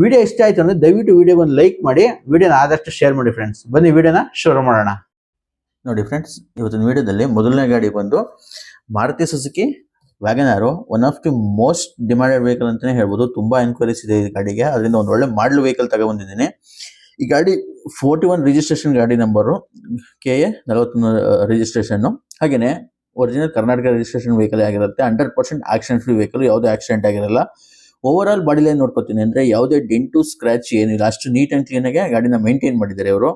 Video ಇಷ್ಟ ಆಯ್ತು ಅಂದ್ರೆ ದಯವಿಟ್ಟು ವಿಡಿಯೋ ಒಂದು ಲೈಕ್ ಮಾಡಿ, ವಿಡಿಯೋನ ಆದಷ್ಟು ಶೇರ್ ಮಾಡಿ ಫ್ರೆಂಡ್ಸ್ ಬನ್ನಿ, ವಿಡಿಯೋನ ಶುರು ಮಾಡೋಣ. ನೋಡಿ ಫ್ರೆಂಡ್ಸ್ ಇವತ್ತಿನ ವಿಡಿಯೋದಲ್ಲಿ ಮೊದಲನೇ ಗಾಡಿ ಬಂದು Maruti Suzuki WagonR one of the most demanded vehicle ಅಂತಾನೆ ಹೇಳ್ಬೋದು. ತುಂಬಾ ಎನ್ಕ್ವೈರೀಸ್ ಇದೆ ಈ ಗಾಡಿಗೆ. ಅದರಿಂದ ಒಂದು ಒಳ್ಳೆ ಮಾಡಲ್ ವೆಹಿಕಲ್ ತಗೊಂಡ್ಬಂದಿದ್ದೀನಿ ಈ ಗಾಡಿ ಫೋರ್ಟಿ ಒನ್ ರಿಜಿಸ್ಟ್ರೇಷನ್ ಗಾಡಿ ನಂಬರು ಕೆ ಎ ನಲವತ್ತೊಂದು ರಿಜಿಸ್ಟ್ರೇಷನ್ ಹಾಗೇನೆ ಒರಿಜಿನಲ್ ಕರ್ನಾಟಕ ರಿಜಿಸ್ಟ್ರೇಷನ್ ವೆಹಿಕಲ್ ಆಗಿರುತ್ತೆ. Hundred percent accident free vehicle ಯಾವುದೇ ಆಕ್ಸಿಡೆಂಟ್ ಆಗಿರಲ್ಲ. ಓವರ್ ಆಲ್ ಬಾಡಿ ಲೈನ್ ನೋಡ್ಕೋತೀನಿ ಅಂದ್ರೆ ಯಾವುದೇ ಡೆಂಟು ಸ್ಕ್ರಾಚ್ ಏನಿಲ್ಲ. ಅಷ್ಟು ನೀಟ್ ಆ್ಯಂಡ್ ಕ್ಲೀನ್ ಆಗಿ ಗಾಡಿನ ಮೇಂಟೈನ್ ಮಾಡಿದ್ದಾರೆ ಅವರು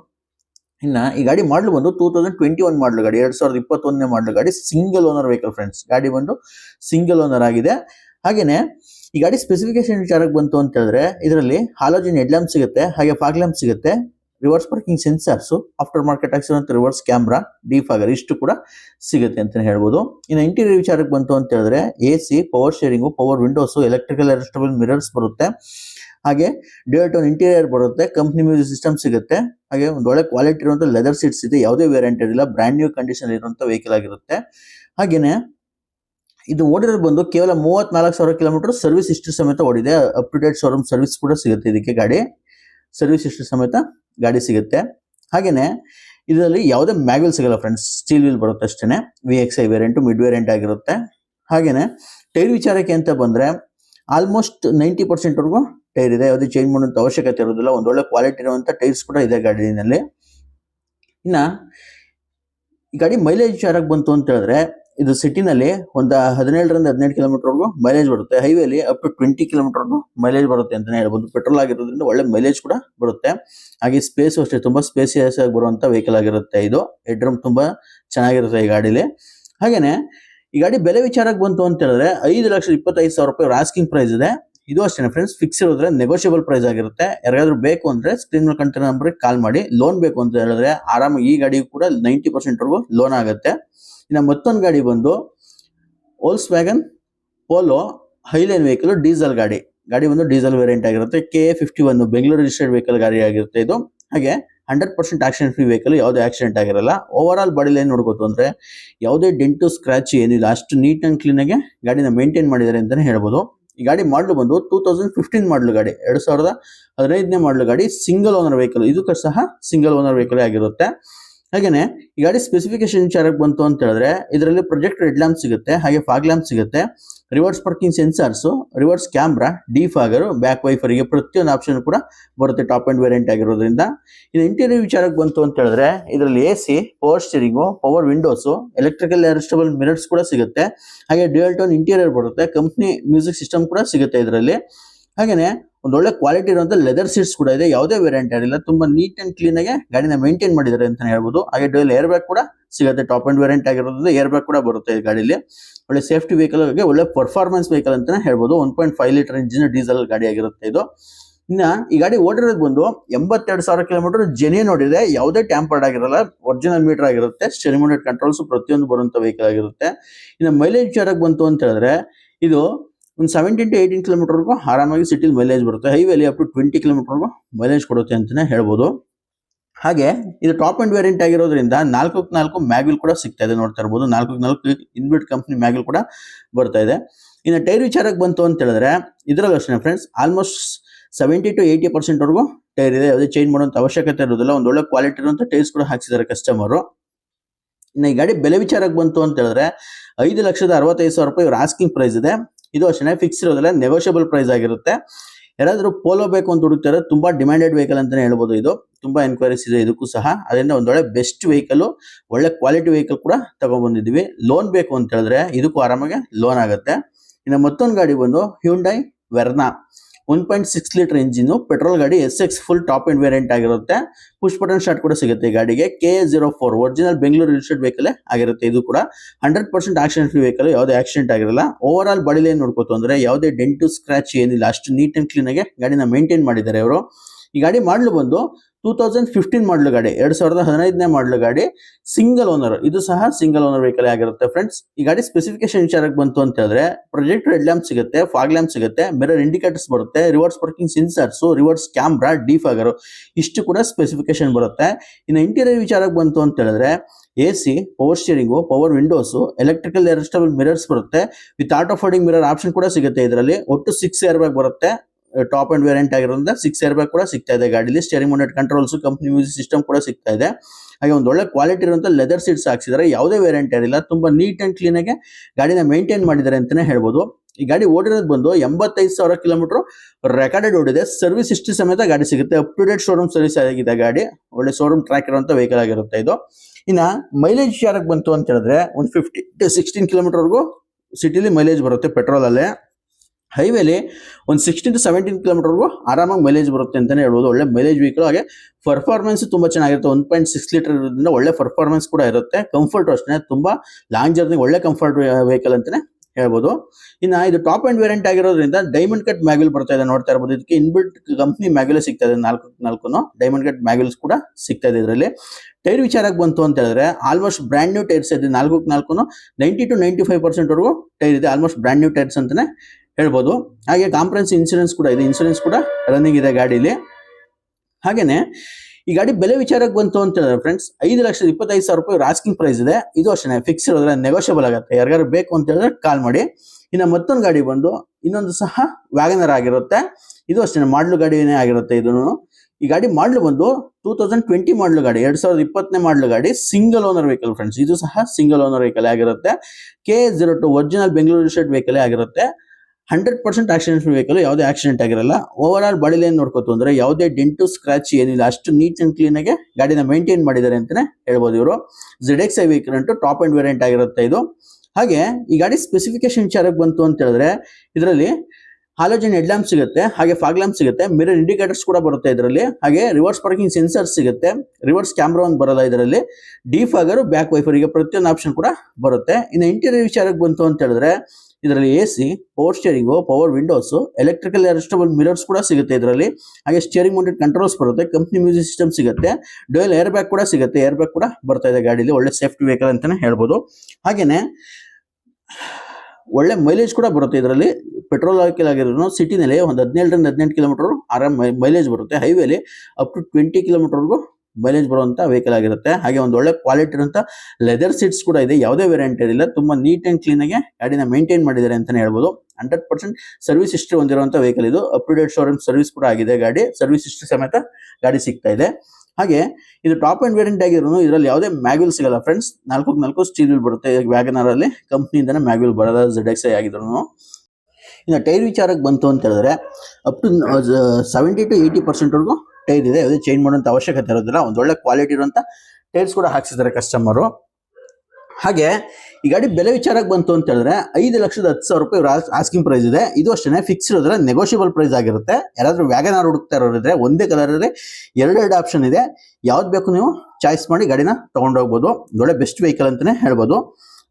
ಇನ್ನ ಈ ಗಾಡಿ ಮಾಡಲು ಬಂದು ಟೂ ತೌಸಂಡ್ ಟ್ವೆಂಟಿ ಒನ್ ಮಾಡಲು ಗಾಡಿ, ಎರಡು ಸಾವಿರದ ಇಪ್ಪತ್ತೊಂದನೇ ಮಾಡಲು ಗಾಡಿ ಸಿಂಗಲ್ ಓನರ್ ವೆಹಿಕಲ್ ಫ್ರೆಂಡ್ಸ್ ಗಾಡಿ ಬಂದು ಸಿಂಗಲ್ ಓನರ್ ಆಗಿದೆ. ಹಾಗೆಯೇ ಈ ಗಾಡಿ ಸ್ಪೆಸಿಫಿಕೇಶನ್ ವಿಚಾರಕ್ಕೆ ಬಂತು ಅಂತ ಹೇಳಿದ್ರೆ, ಇದರಲ್ಲಿ ಹಾಲೋಜಿನ್ ಹೆಡ್ ಲ್ಯಾಂಪ್ ಸಿಗುತ್ತೆ, ಹಾಗೆ ಫಾಗ್ ಲ್ಯಾಂಪ್ ಸಿಗುತ್ತೆ. Reverse parking sensors after market accident reverse camera defogger ಇಷ್ಟು ಕೂಡ ಸಿಗುತ್ತೆ ಅಂತಲೇ ಹೇಳ್ಬೋದು. ಇನ್ನು ಇಂಟೀರಿಯರ್ ವಿಚಾರಕ್ಕೆ ಬಂತು ಅಂತ ಹೇಳಿದ್ರೆ A C power steering power windows electrical adjustable mirrors ಬರುತ್ತೆ. ಹಾಗೆ ಡ್ಯೂಯಲ್ ಟೋನ್ ಇಂಟೀರಿಯರ್ ಬರುತ್ತೆ ಕಂಪ್ನಿ ಮ್ಯೂಸಿಕ್ ಸಿಸ್ಟಮ್ ಸಿಗುತ್ತೆ. ಹಾಗೆ ಒಂದು ಒಳ್ಳೆ ಕ್ವಾಲಿಟಿ ಇರುವಂಥ ಲೆದರ್ ಸೀಟ್ಸ್ ಇದೆ, ಯಾವುದೇ ವೇರಿಯಂಟ್ ಇರಲಿಲ್ಲ ಬ್ರ್ಯಾಂಡ್ ನ್ಯೂ ಕಂಡೀಷನ್ ಇರುವಂಥ ವೆಹಿಕಲ್ ಆಗಿರುತ್ತೆ. ಹಾಗೆಯೇ ಇದು ಓಡಿರೋದು ಬಂದು ಕೇವಲ ಮೂವತ್ನಾಲ್ಕು ಸಾವಿರ ಕಿಲೋಮೀಟರ್ ಸರ್ವಿಸ್ ಇಷ್ಟು ಸಮೇತ ಓಡಿದೆ. Up to date showroom service ಕೂಡ ಸಿಗುತ್ತೆ ಇದಕ್ಕೆ ಗಾಡಿ. ಸರ್ವಿಸ್ ಇಷ್ಟು ಸಮೇತ ಗಾಡಿ ಸಿಗುತ್ತೆ. ಹಾಗೆಯೇ ಇದರಲ್ಲಿ ಯಾವುದೇ ಮ್ಯಾಗ್ವಿಲ್ ಸಿಗಲ್ಲ ಫ್ರೆಂಡ್ಸ್ ಸ್ಟೀಲ್ ವೀಲ್ ಬರುತ್ತೆ ಅಷ್ಟೇ V X I variant mid variant ಆಗಿರುತ್ತೆ. ಹಾಗೆಯೇ ಟೈರ್ ವಿಚಾರಕ್ಕೆ ಅಂತ ಬಂದರೆ ಆಲ್ಮೋಸ್ಟ್ ನೈಂಟಿ ಪರ್ಸೆಂಟ್ವರೆಗೂ ಟೈರ್ ಇದೆ. ಯಾವುದೇ ಚೇಂಜ್ ಮಾಡುವಂಥ ಅವಶ್ಯಕತೆ ಇರೋದಿಲ್ಲ. ಒಂದು ಒಳ್ಳೆ ಕ್ವಾಲಿಟಿ ಇರುವಂಥ ಟೈರ್ಸ್ ಕೂಡ ಇದೆ ಗಾಡಿನಲ್ಲಿ ಇನ್ನು ಈ ಗಾಡಿ ಮೈಲೇಜ್ ವಿಚಾರಕ್ಕೆ ಬಂತು ಅಂತ ಹೇಳಿದ್ರೆ ಇದು ಸಿಟಿನಲ್ಲಿ ಒಂದು ಹದಿನೇಳರಿಂದ ಹದಿನೆಂಟು ಕಿಲೋಮೀಟರ್ವರೆಗೂ ಮೈಲೇಜ್ ಬರುತ್ತೆ. ಹೈವೇಲಿ ಅಪ್ ಟು ಟ್ವೆಂಟಿ ಕಿಲೋಮೀಟರ್ವರೆಗೂ ಮೈಲೇಜ್ ಬರುತ್ತೆ ಅಂತಾನೆ ಹೇಳ್ಬೋದು. ಪೆಟ್ರೋಲ್ ಆಗಿರೋದ್ರಿಂದ ಒಳ್ಳೆ ಮೈಲೇಜ್ ಕೂಡ ಬರುತ್ತೆ. ಹಾಗೆ ಸ್ಪೇಸ್ ಅಷ್ಟೇ, ತುಂಬಾ ಸ್ಪೇಸಿಯಸ್ ಆಗಿ ಬರುವಂತ ವೆಹಿಕಲ್ ಆಗಿರುತ್ತೆ ಇದು. ಹೆಡ್ರೂಮ್ ತುಂಬಾ ಚೆನ್ನಾಗಿರುತ್ತೆ ಈ ಗಾಡಿಲಿ. ಹಾಗೇನೆ, ಈ ಗಾಡಿ ಬೆಲೆ ವಿಚಾರಕ್ಕೆ ಬಂತು ಅಂತ ಹೇಳಿದ್ರೆ ಐದು ಲಕ್ಷದ ಇಪ್ಪತ್ತೈದು ಸಾವಿರ ರೂಪಾಯಿ ಆಸ್ಕಿಂಗ್ ಪ್ರೈಸ್ ಇದೆ. ಇದು ಅಷ್ಟೇ ಫ್ರೆಂಡ್ಸ್ ಫಿಕ್ಸ್ ಇರೋದ್ರೆ ನೆಗೋಷಿಯಬಲ್ ಪ್ರೈಸ್ ಆಗಿರುತ್ತೆ. ಯಾರಿಗಾದ್ರೂ ಬೇಕು ಅಂದ್ರೆ ಸ್ಕ್ರೀನ್ ಮೇಲೆ ನಂಬರ್ ಕಾಲ್ ಮಾಡಿ. ಲೋನ್ ಬೇಕು ಅಂತ ಹೇಳಿದ್ರೆ ಆರಾಮಾಗಿ ಈ ಗಾಡಿಗೂ ಕೂಡ ನೈಂಟಿ ಪರ್ಸೆಂಟ್ ವರೆಗೂ ಲೋನ್ ಆಗುತ್ತೆ. ಇನ್ನು ಮತ್ತೊಂದು ಗಾಡಿ ಬಂದು Volkswagen Polo Highline vehicle diesel ಗಾಡಿ. ಗಾಡಿ ಬಂದು ಡೀಸೆಲ್ ವೇರಿಯಂಟ್ ಆಗಿರುತ್ತೆ. K A fifty one Bengaluru registered vehicle ಗಾಡಿ ಆಗಿರುತ್ತೆ ಇದು. ಹಾಗೆ hundred percent accident free vehicle ಯಾವುದೇ ಆಕ್ಸಿಡೆಂಟ್ ಆಗಿರಲ್ಲ. ಓವರ್ ಆಲ್ ಬಾಡಿ ಲೈನ್ ನೋಡ್ಕೋತು ಅಂದ್ರೆ ಯಾವುದೇ ಡೆಂಟು ಸ್ಕ್ರಾಚ್ ಏನಿಲ್ಲ. ಅಷ್ಟು ನೀಟ್ ಕ್ಲೀನ್ ಆಗಿ ಗಾಡಿನ ಮೇಂಟೈನ್ ಮಾಡಿದ್ದಾರೆ ಅಂತಾನೆ ಹೇಳ್ಬೋದು. ಈ ಗಾಡಿ ಮಾಡಲು ಬಂದು ಟೂ ತೌಸಂಡ್ ಫಿಫ್ಟೀನ್ ಮಾಡಲು ಗಾಡಿ. ಎರಡು ಸಾವಿರದ ಹದಿನೈದನೇ ಮಾಡಲು ಗಾಡಿ ಸಿಂಗಲ್ ಓನರ್ ವೆಹಿಕಲ್ ಇದಕ್ಕೂ ಸಹ ಸಿಂಗಲ್ ಓನರ್ ವೆಹಿಕಲ್ ಆಗಿರುತ್ತೆ. ಹಾಗೇನೆ, ಈ ಗಾಡಿ ಸ್ಪೆಸಿಫಿಕೇಶನ್ ವಿಚಾರಕ್ಕೆ ಬಂತು ಅಂತ ಹೇಳಿದ್ರೆ, ಇದರಲ್ಲಿ ಪ್ರೊಜೆಕ್ಟ್ ರೆಡ್ ಲ್ಯಾಂಪ್ ಸಿಗುತ್ತೆ, ಹಾಗೆ ಫಾಗ್ ಲ್ಯಾಂಪ್ ಸಿಗುತ್ತೆ reverse parking sensors reverse camera defogger back ವೈಫರ್ಗೆ ಪ್ರತಿಯೊಂದು ಆಪ್ಷನ್ ಕೂಡ ಬರುತ್ತೆ ಟಾಪ್ ಅಂಡ್ ವೇರಿಯಂಟ್ ಆಗಿರೋದ್ರಿಂದ. ಇದು ಇಂಟೀರಿಯರ್ ವಿಚಾರಕ್ಕೆ ಬಂತು ಅಂತ ಹೇಳಿದ್ರೆ, ಇದರಲ್ಲಿ A C power steering power windows electrical adjustable mirrors ಕೂಡ ಸಿಗುತ್ತೆ. ಹಾಗೆ ಡ್ಯೂಯಲ್ ಟೋನ್ ಇಂಟೀರಿಯರ್ ಬರುತ್ತೆ ಕಂಪ್ನಿ ಮ್ಯೂಸಿಕ್ ಸಿಸ್ಟಮ್ ಕೂಡ ಸಿಗುತ್ತೆ ಇದರಲ್ಲಿ. ಹಾಗೇನೆ ಒಳ್ಳೆ ಕ್ವಾಲಿಟಿ ಇರುವಂತ ಲೆದರ್ ಸೀಟ್ಸ್ ಕೂಡ ಇದೆ. ಯಾವುದೇ ವೇರಿಯಂಟ್ ಇರಲಿಲ್ಲ ತುಂಬಾ ನೀಟ್ ಅಂಡ್ ಕ್ಲೀನ್ ಆಗಿ ಗಾಡಿನ ಮೇಂಟೈನ್ ಮಾಡಿದ್ದಾರೆ ಅಂತ ಹೇಳ್ಬೋದು. ಹಾಗೆ ಡ್ಯೂಯಲ್ ಏರ್ ಬ್ಯಾಗ್ ಕೂಡ ಸಿಗುತ್ತೆ. ಟಾಪ್ ಅಂಡ್ ವೇರಿಯಂಟ್ ಆಗಿರೋದ್ರಿಂದ ಏರ್ ಬ್ಯಾಗ್ ಕೂಡ ಬರುತ್ತೆ ಈ ಗಾಡಿಲಿ. ಒಳ್ಳೆ ಸೇಫ್ಟಿ ವೆಹಿಕಲ್ ಆಗಿ ಒಳ್ಳೆ ಪರ್ಫಾರ್ಮೆನ್ಸ್ ವೆಹಿಕಲ್ ಅಂತಾನೆ ಹೇಳ್ಬೋದು. One point five litre engine diesel ಗಾಡಿ ಆಗಿರುತ್ತೆ ಇದು. ಇನ್ನ ಈ ಗಾಡಿ ಓಡಿರೋದು ಬಂದು ಎಂಬತ್ತೆರಡು ಸಾವಿರ ಕಿಲೋಮೀಟರ್ ಜೆನೆ ನೋಡಿದೆ ಯಾವುದೇ ಟ್ಯಾಂಪರ್ಡ್ ಆಗಿರಲ್ಲ. ಒರಿಜಿನಲ್ ಮೀಟರ್ ಆಗಿರುತ್ತೆ. ಸ್ಟೆರಿಮೋನೆಟ್ ಕಂಟ್ರೋಲ್ಸ್ ಪ್ರತಿಯೊಂದು ಬರುವಂತ ವೆಹಿಕಲ್ ಆಗಿರುತ್ತೆ. ಇನ್ನು ಮೈಲೇಜ್ ವಿಚಾರಕ್ಕೆ ಬಂತು ಅಂತ ಹೇಳಿದ್ರೆ ಇದು ಒಂದು ಸೆವೆಂಟೀನ್ ಟು ಏಯ್ಟೀನ್ ಕಿಲೋಮೀಟರ್ಗೂ ಆರಾಮಾಗಿ ಸಿಟಿಲಿ ಮೈಲೇಜ್ ಬರುತ್ತೆ. ಹೈವೇಲಿ ಅಪ್ ಟು ಟ್ವೆಂಟಿ ಕಿಲೋಮೀಟರ್ಗೂ ಮೈಲೇಜ್ ಕೊಡುತ್ತೆ ಅಂತಾನೆ ಹೇಳ್ಬೋದು. ಹಾಗೆ ಇದು ಟಾಪ್ ಅಂಡ್ ವೇರಿಯಂಟ್ ಆಗಿರೋದ್ರಿಂದ ನಾಲ್ಕಕ್ಕೆ ನಾಲ್ಕು ಮ್ಯಾಗ್ವಿಲ್ ಕೂಡ ಸಿಗ್ತಾ ಇದೆ ನೋಡ್ತಾ ಇರ್ಬೋದು. ನಾಲ್ಕಕ್ಕೆ ನಾಲ್ಕು ಇನ್ಬಿಟ್ ಕಂಪ್ನಿ ಮ್ಯಾಗ್ವಿಲ್ ಕೂಡ ಬರ್ತಾ ಇದೆ. ಇನ್ನು ಟೈರ್ ವಿಚಾರಕ್ಕೆ ಬಂತು ಅಂತ ಹೇಳಿದ್ರೆ, ಇದರಲ್ಲಿ ಅಷ್ಟೇ friends almost seventy to eighty ಪರ್ಸೆಂಟ್ವರೆಗೂ tyre ಇದೆ. ಯಾವುದೇ ಚೇಂಜ್ ಮಾಡುವಂಥ ಅವಶ್ಯಕತೆ ಇರೋದಿಲ್ಲ. ಒಂದು ಒಳ್ಳೆ ಕ್ವಾಲಿಟಿ ಇರುವಂಥ ಟೈರ್ಸ್ ಕೂಡ ಹಾಕ್ಸಿದ್ದಾರೆ ಕಸ್ಟಮರು ಇನ್ನು ಈ ಗಾಡಿ ಬೆಲೆ ವಿಚಾರಕ್ಕೆ ಬಂತು ಅಂತ ಹೇಳಿದ್ರೆ, ಐದು ಲಕ್ಷದ ಅರವತ್ತೈದು ಸಾವಿರ ರೂಪಾಯಿ ಇವ್ರ ಆಸ್ಕಿಂಗ್ ಪ್ರೈಸ್ ಇದೆ. ಇದು ಅಷ್ಟೇ ಫಿಕ್ಸ್ ಇರೋದಿಲ್ಲ ನೆಗೋಷಿಯಬಲ್ ಪ್ರೈಸ್ ಆಗಿರುತ್ತೆ. ಯಾರಾದರೂ ಪೋಲೋ ಬೇಕು ಅಂತ ಹುಡುಕ್ತಾರೆ ತುಂಬಾ ಡಿಮ್ಯಾಂಡೆಡ್ ವೆಹಿಕಲ್ ಅಂತಲೇ ಹೇಳ್ಬೋದು ಇದು. ತುಂಬಾ ಎನ್ಕ್ವೈರೀಸ್ ಇದೆ ಇದಕ್ಕೂ ಸಹ. ಅದರಿಂದ ಒಂದೊಳ್ಳೆ ಬೆಸ್ಟ್ ವೆಹಿಕಲ್ ಒಳ್ಳೆ ಕ್ವಾಲಿಟಿ ವೆಹಿಕಲ್ ಕೂಡ ತಗೊಂಡ್ಬಂದಿದ್ದೀವಿ. ಲೋನ್ ಬೇಕು ಅಂತ ಹೇಳಿದ್ರೆ ಇದಕ್ಕೂ ಆರಾಮಾಗಿ ಲೋನ್ ಆಗುತ್ತೆ. ಇನ್ನು ಮತ್ತೊಂದು ಗಾಡಿ ಬಂದು Hyundai Verna one point six litre engine petrol ಗಾಡಿ S X full top end variant ಆಗಿರುತ್ತೆ. ಪುಷ್ ಬಟನ್ ಸ್ಟಾರ್ಟ್ ಕೂಡ ಸಿಗುತ್ತೆ ಗಾಡಿಗೆ. K zero four original Bengaluru registered vehicle ಆಗಿರುತ್ತೆ ಇದು ಕೂಡ. Hundred percent accident free vehicle ಯಾವುದೇ ಆಕ್ಸಿಡೆಂಟ್ ಆಗಿರಲ್ಲ. ಓವರ್ ಆಲ್ ಬಾಡಿ ಲೈನ್ ನೋಡ್ಕೋತು ಅಂದ್ರೆ ಯಾವುದೇ ಡೆಂಟು ಸ್ಕ್ರಾಚ್ ಏನಿಲ್ಲ. ಅಷ್ಟು ನೀಟ್ ಅಂಡ್ ಕ್ಲೀನ್ ಆಗಿ ಗಾಡಿನ ಮೇಂಟೈನ್ ಮಾಡಿದ್ದಾರೆ ಅವರು ಈ ಗಾಡಿ ಮಾಡಲು ಬಂದು ಟೂ ತೌಸಂಡ್ ಫಿಫ್ಟೀನ್ ಮಾಡಲು ಗಾಡಿ, ಎರಡು ಸಾವಿರದ ಹದಿನೈದನೇ ಮಾಡಲು ಗಾಡಿ ಸಿಂಗಲ್ ಓನರ್ ಇದು ಸಹ ಸಿಂಗಲ್ ಓನರ್ ವೆಹಿಕಲ್ ಆಗಿರುತ್ತೆ ಫ್ರೆಂಡ್ಸ್ ಈ ಗಾಡಿ ಸ್ಪೆಸಿಫಿಕೇಶನ್ ವಿಚಾರಕ್ಕೆ ಬಂತು ಅಂತ ಹೇಳಿದ್ರೆ ಪ್ರೊಜೆಕ್ಟ್ ರೆಡ್ ಲ್ಯಾಂಪ್ ಸಿಗುತ್ತೆ ಫಾಗ್ ಲ್ಯಾಂಪ್ ಸಿಗುತ್ತೆ ಮಿರರ್ ಇಂಡಿಕೇಟರ್ಸ್ ಬರುತ್ತೆ reverse parking sensors reverse camera defogger ಇಷ್ಟು ಕೂಡ ಸ್ಪೆಸಿಫಿಕೇಶನ್ ಬರುತ್ತೆ. ಇನ್ನು ಇಂಟೀರಿಯರ್ ವಿಚಾರಕ್ಕೆ ಬಂತು ಅಂತ ಹೇಳಿದ್ರೆ A C power steering power windows electrical adjustable mirrors ಬರುತ್ತೆ. With auto folding mirror option ಕೂಡ ಸಿಗುತ್ತೆ ಇದರಲ್ಲಿ. ಒಟ್ಟು ಸಿಕ್ಸ್ ಏರ್ ಬ್ಯಾಗ್ ಬರುತ್ತೆ. ಟಾಪ್ ಅಂಡ್ ವೇರಿಯಂಟ್ ಆಗಿರೋದ್ರಿಂದ ಸಿಕ್ಸ್ ಏರ್ ಬ್ಯಾಗ್ ಕೂಡ ಸಿಗ್ತಾ ಇದೆ. ಗಾಡಿಲಿ steering mounted controls company music system ಕೂಡ ಸಿಗ್ತಾ ಇದೆ. ಹಾಗೆ ಒಂದು ಒಳ್ಳೆ ಕ್ವಾಲಿಟಿ ಇರುವಂತ ಲೆದರ್ ಸೀಟ್ಸ್ ಹಾಕ್ಸಿದ್ದಾರೆ ಯಾವುದೇ ವೇರಿಯಂಟ್ ಇರಲಿಲ್ಲ ತುಂಬಾ ನೀಟ್ ಅಂಡ್ ಕ್ಲೀನ್ ಆಗಿ ಗಾಡಿನ ಮೇಂಟೈನ್ ಮಾಡಿದ್ದಾರೆ ಅಂತಾನೆ ಹೇಳ್ಬೋದು. ಈ ಗಾಡಿ ಓಡಿರೋದು ಬಂದು ಎಂಬತ್ತೈದು ಸಾವಿರ ಕಿಲೋಮೀಟರ್ ರೆಕಾರ್ಡೆಡ್ ಓಡಿದೆ. ಸರ್ವಿಸ್ ಹಿಸ್ಟ್ರಿ ಸಮೇತ ಗಾಡಿ ಸಿಗುತ್ತೆ. Up to date showroom service ಆಗಿದೆ ಗಾಡಿ. ಒಳ್ಳೆ ಶೋರೂಮ್ ಟ್ರ್ಯಾಕ್ ಇರುವಂತ ವೆಹಿಕಲ್ ಆಗಿರುತ್ತೆ ಇದು. ಇನ್ನ ಮೈಲೇಜ್ ವಿಚಾರಕ್ಕೆ ಬಂತು ಅಂತ ಹೇಳಿದ್ರೆ ಒಂದು ಫಿಫ್ಟಿ ಟು ಸಿಕ್ಸ್ಟೀನ್ ಕಿಲೋಮೀಟರ್ವರೆಗೂ ಸಿಟಿಲಿ ಮೈಲೇಜ್ ಬರುತ್ತೆ ಪೆಟ್ರೋಲ್ ಅಲ್ಲೇ. ಹೈವೇಲಿ ಒಂದು ಸಿಕ್ಸ್ಟೀನ್ ಟು ಸೆವೆಂಟೀನ್ ಕಿಲೋಮೀಟರ್ಗೂ ಆರಾಮಾಗಿ ಮೈಲೇಜ್ ಬರುತ್ತೆ ಅಂತಾನೆ ಹೇಳ್ಬೋದು. ಒಳ್ಳೆ ಮೈಲೇಜ್ ವೆಹಿಕಲ್ ಹಾಗೆ ಪರ್ಫಾರ್ಮೆನ್ಸ್ ತುಂಬಾ ಚೆನ್ನಾಗಿರುತ್ತೆ. ಒನ್ ಪಾಯಿಂಟ್ ಸಿಕ್ಸ್ ಲೀಟರ್ ಇರೋದ್ರಿಂದ ಒಳ್ಳೆ ಪರ್ಫಾರ್ಮೆನ್ಸ್ ಕೂಡ ಇರುತ್ತೆ. ಕಂಫರ್ಟ್ ಅಷ್ಟೇ, ತುಂಬಾ ಲಾಂಗ್ ಜರ್ನಿ ಒಳ್ಳೆ ಕಂಫರ್ಟ್ ವೆಹಿಕಲ್ ಅಂತಾನೆ ಹೇಳ್ಬೋದು. ಇನ್ನು ಇದು ಟಾಪ್ ಆ್ಯಂಡ್ ವೇರಿಯಂಟ್ ಆಗಿರೋದ್ರಿಂದ ಡೈಮಂಡ್ ಕಟ್ ಮ್ಯಾಗ್ಯೂಲ್ ಬರ್ತಾ ಇದೆ, ನೋಡ್ತಾ ಇರ್ಬೋದು. ಇದಕ್ಕೆ ಇನ್ಬಿಲ್ಟ್ ಕಂಪ್ನಿ ಮ್ಯಾಗ್ಯೂಲ್ ಸಿಗ್ತಾ ಇದೆ, ನಾಲ್ಕು ನಾಲ್ಕು ಡೈಮಂಡ್ ಕಟ್ ಮ್ಯಾಗ್ಯೂಲ್ಸ್ ಕೂಡ ಸಿಗ್ತಾ ಇದೆ ಇದರಲ್ಲಿ. ಟೈರ್ ವಿಚಾರಕ್ಕೆ ಬಂತು ಅಂತ ಹೇಳಿದ್ರೆ ಆಲ್ಮೋಸ್ಟ್ ಬ್ರ್ಯಾಂಡ್ ನ್ಯೂ ಟೈರ್ಸ್ ಇದೆ, ನಾಲ್ಕು ನಾಲ್ಕು ನೈಂಟಿ ಟು ನೈಂಟಿ ಫೈವ್ ಪರ್ಸೆಂಟ್ವರೆಗೂ ಟೈರ್ ಇದೆ ಆಲ್ಮೋಸ್ಟ್ ಬ್ರ್ಯಾಂಡ್ ನ್ಯೂ ಟೈರ್ಸ್ ಅಂತಾನೆ ಹೇಳ್ಬೋದು. ಹಾಗೆ ಕಾಂಪ್ರೆನ್ಸ್ ಇನ್ಸೂರೆನ್ಸ್ ಕೂಡ ಇದೆ. ಇನ್ಸೂರೆನ್ಸ್ ಕೂಡ ರನ್ನಿಂಗ್ ಇದೆ ಗಾಡೀಲಿ. ಹಾಗೇನೆ, ಈ ಗಾಡಿ ಬೆಲೆ ವಿಚಾರಕ್ಕೆ ಬಂತು ಅಂತ ಹೇಳಿದ್ರೆ ಫ್ರೆಂಡ್ಸ್ ಐದು ಲಕ್ಷದ ಇಪ್ಪತ್ತೈದು ಸಾವಿರ ರೂಪಾಯಿ ರಾಸ್ಕಿಂಗ್ ಪ್ರೈಸ್ ಇದೆ. ಇದು ಅಷ್ಟೇ ಫಿಕ್ಸ್ ಇರೋದ್ರೆ ನೆಗೋಷಿಯಬಲ್ ಆಗುತ್ತೆ. ಯಾರಿಗಾರು ಬೇಕು ಅಂತ ಹೇಳಿದ್ರೆ ಕಾಲ್ ಮಾಡಿ. ಇನ್ನು ಮತ್ತೊಂದು ಗಾಡಿ ಬಂದು ಇನ್ನೊಂದು ಸಹ ವ್ಯಾಗನರ್ ಆಗಿರುತ್ತೆ. ಇದು ಅಷ್ಟೇ ಮಾಡ್ಲು ಗಾಡಿನೇ ಆಗಿರುತ್ತೆ ಇದನ್ನು ಈ ಗಾಡಿ ಮಾಡ್ಲು ಬಂದು ಟೂ ತೌಸಂಡ್ ಟ್ವೆಂಟಿ ಮಾಡ್ಲು ಗಾಡಿ, ಎರಡ್ ಸಾವಿರದ ಇಪ್ಪತ್ತನೇ ಮಾಡ್ಲು ಗಾಡಿ ಸಿಂಗಲ್ ಓನರ್ ವೆಹಿಕಲ್ ಫ್ರೆಂಡ್ಸ್ ಇದು ಸಹ ಸಿಂಗಲ್ ಓನರ್ ವೆಹಿಕಲ್ ಆಗಿರುತ್ತೆ. K zero two original Bengaluru ಶೇಟ್ ವೆಹಿಕಲ್ ಆಗಿರುತ್ತೆ. ಹಂಡ್ರೆಡ್ ಪರ್ಸೆಂಟ್ ಆಕ್ಸಿಡೆಂಟ್ ವೆಹಿಕಲ್ ಯಾವುದೇ ಆಕ್ಸಿಡೆಂಟ್ ಆಗಿರಲ್ಲ. ಓವರ್ ಆಲ್ ಬಾಡಿ ಲೈನ್ ನೋಡ್ಕೋತು ಅಂದ್ರೆ ಯಾವುದೇ ಡೆಂಟು ಸ್ಕ್ರಾಚ್ ಏನಿಲ್ಲ. ಅಷ್ಟು ನೀಟ್ ಅಂಡ್ ಕ್ಲೀನ್ ಆಗಿ ಗಾಡಿನ ಮೇಂಟೈನ್ ಮಾಡಿದ್ದಾರೆ ಅಂತಾನೆ ಹೇಳ್ಬೋದು ಇವರು. ಝೆಡ್ ಎಕ್ಸ್ ಐ ವೆಹಿಕಲ್ ಅಂಟು ಟಾಪ್ ಅಂಡ್ ವೇರಿಯಂಟ್ ಆಗಿರುತ್ತೆ ಇದು. ಹಾಗೆ ಈ ಗಾಡಿ ಸ್ಪೆಸಿಫಿಕೇಶನ್ ವಿಚಾರಕ್ಕೆ ಬಂತು ಅಂತ ಹೇಳಿದ್ರೆ ಇದರಲ್ಲಿ ಹಾಲೋಜನ್ ಹೆಡ್ ಲ್ಯಾಂಪ್ ಸಿಗುತ್ತೆ, ಹಾಗೆ ಫಾಗ್ ಲ್ಯಾಂಪ್ ಸಿಗುತ್ತೆ ಮಿರರ್ ಇಂಡಿಕೇಟರ್ಸ್ ಕೂಡ ಬರುತ್ತೆ ಇದರಲ್ಲಿ. ಹಾಗೆ ರಿವರ್ಸ್ ಪಾರ್ಕಿಂಗ್ ಸೆನ್ಸರ್ ಸಿಗುತ್ತೆ ರಿವರ್ಸ್ ಕ್ಯಾಮ್ರಾ ಒಂದು ಬರಲ್ಲ ಇದರಲ್ಲಿ. ಡಿಫಾಗರ್ ಬ್ಯಾಕ್ ವೈಫರ್ ಈಗ ಪ್ರತಿಯೊಂದು ಆಪ್ಷನ್ ಕೂಡ ಬರುತ್ತೆ. ಇನ್ನು ಇಂಟೀರಿಯರ್ ವಿಚಾರಕ್ಕೆ ಬಂತು ಅಂತ ಹೇಳಿದ್ರೆ ಇದರಲ್ಲಿ A C power steering power windows electrical adjustable mirrors ಕೂಡ ಸಿಗುತ್ತೆ ಇದರಲ್ಲಿ. ಹಾಗೆ ಸ್ಟೇರಿಂಗ್ ಮೌಂಟೆಡ್ ಕಂಟ್ರೋಲ್ಸ್ ಬರುತ್ತೆ ಕಂಪ್ನಿ ಮ್ಯೂಸಿಕ್ ಸಿಸ್ಟಮ್ ಸಿಗುತ್ತೆ ಡೊಯಲ್ ಏರ್ ಬ್ಯಾಗ್ ಕೂಡ ಸಿಗುತ್ತೆ ಏರ್ ಬ್ಯಾಗ್ ಕೂಡ ಬರ್ತಾ ಇದೆ ಗಾಡಿಲಿ, ಒಳ್ಳೆ ಸೇಫ್ಟಿ ವೆಹಿಕಲ್ ಅಂತಾನೆ ಹೇಳ್ಬೋದು. ಹಾಗೆಯೇ ಒಳ್ಳೆ ಮೈಲೇಜ್ ಕೂಡ ಬರುತ್ತೆ ಇದರಲ್ಲಿ. ಪೆಟ್ರೋಲ್ ವೆಹಿಕಲ್ ಆಗಿರೋನು ಸಿಟಿನಲ್ಲಿ ಒಂದು ಹದಿನೇಳರಿಂದ ಹದಿನೆಂಟು ಕಿಲೋಮೀಟರ್ ಆರಾಮ್ ಮೈಲೇಜ್ ಬರುತ್ತೆ. ಹೈವೇಲಿ ಅಪ್ ಟು ಟ್ವೆಂಟಿ ಕಿಲೋಮೀಟರ್ವರೆಗೂ ಮೈಲೇಜ್ ಬರುವಂತ ವೆಹಿಕಲ್ ಆಗಿರುತ್ತೆ. ಹಾಗೆ ಒಂದು ಒಳ್ಳೆ ಕ್ವಾಲಿಟಿ ಇರುವಂತ ಲೆದರ್ ಸೀಟ್ಸ್ ಕೂಡ ಇದೆ. ಯಾವುದೇ ವೇರಿಯಂಟ್ ಇರಲಿಲ್ಲ ತುಂಬಾ ನೀಟ್ ಅಂಡ್ ಕ್ಲೀನ್ ಆಗಿ ಗಾಡಿನ ಮೇಂಟೈನ್ ಮಾಡಿದ್ದಾರೆ ಅಂತಾನೆ ಹೇಳ್ಬೋದು. ಹಂಡ್ರೆಡ್ ಪರ್ಸೆಂಟ್ ಸರ್ವಿಸ್ ಹಿಸ್ಟ್ರಿ ಹೊಂದಿರುವಂತ ವೆಹಿಕಲ್ ಇದು. Up to date showroom service ಕೂಡ ಆಗಿದೆ ಗಾಡಿ. ಸರ್ವಿಸ್ ಹಿಸ್ಟ್ರಿ ಸಮೇತ ಗಾಡಿ ಸಿಗ್ತಾ ಇದೆ. ಹಾಗೆ ಇದು ಟಾಪ್ ಅಂಡ್ ವೇರಿಯಂಟ್ ಆಗಿರೋನು, ಇದರಲ್ಲಿ ಯಾವುದೇ ಮ್ಯಾಗ್ವಿಲ್ ಸಿಗಲ್ಲ ಫ್ರೆಂಡ್ಸ್ ನಾಲ್ಕು ನಾಲ್ಕು ಸ್ಟೀಲ್ ವೀಲ್ ಬರುತ್ತೆ. ವ್ಯಾಗನರ್ ಅಲ್ಲಿ ಮ್ಯಾಗ್ವಿಲ್ ಬರೋದ ಝೆಡ್ ಎಕ್ಸ್ ಆಗಿದ್ರು ಇನ್ನು ಟೈರ್ ವಿಚಾರಕ್ಕೆ ಬಂತು ಅಂತ ಹೇಳಿದ್ರೆ up to seventy to eighty ಪರ್ಸೆಂಟ್ವರೆಗೂ tyre ಇದೆ ಯಾವುದೇ ಚೇಂಜ್ ಮಾಡುವಂತ ಅವಶ್ಯಕತೆ ಇರೋದಿಲ್ಲ, ಒಂದು ಒಳ್ಳೆ ಕ್ವಾಲಿಟಿ ಇರುವಂತ ಟೈರ್ಸ್ ಕೂಡ ಹಾಕ್ಸಿದ್ದಾರೆ ಕಸ್ಟಮರು ಹಾಗೆ, ಈ ಗಾಡಿ ಬೆಲೆ ವಿಚಾರಕ್ಕೆ ಬಂತು ಅಂತ ಹೇಳಿದ್ರೆ ಐದು ಲಕ್ಷದ ಹತ್ತು ಸಾವಿರ ರೂಪಾಯಿ ಆಸ್ಕಿಂಗ್ ಪ್ರೈಸ್ ಇದೆ. ಇದು ಅಷ್ಟೇ ಫಿಕ್ಸ್ ಇರೋದ್ರೆ ನೆಗೋಷಿಯಬಲ್ ಪ್ರೈಸ್ ಆಗಿರುತ್ತೆ. ಯಾರಾದ್ರೂ ವ್ಯಾಗನಾರ್ ಹುಡುಕ್ತಾ ಇರೋರಿದ್ರೆ ಒಂದೇ ಕಲರ್ ಅಲ್ಲಿ ಎರಡೆರಡು ಆಪ್ಷನ್ ಇದೆ. ಯಾವ್ದು ಬೇಕು ನೀವು ಚಾಯ್ಸ್ ಮಾಡಿ ಗಾಡಿನ ತೊಗೊಂಡೋಗ್ಬೋದು ಒಳ್ಳೆ ಬೆಸ್ಟ್ ವೆಹಿಕಲ್ ಅಂತಲೇ ಹೇಳ್ಬೋದು.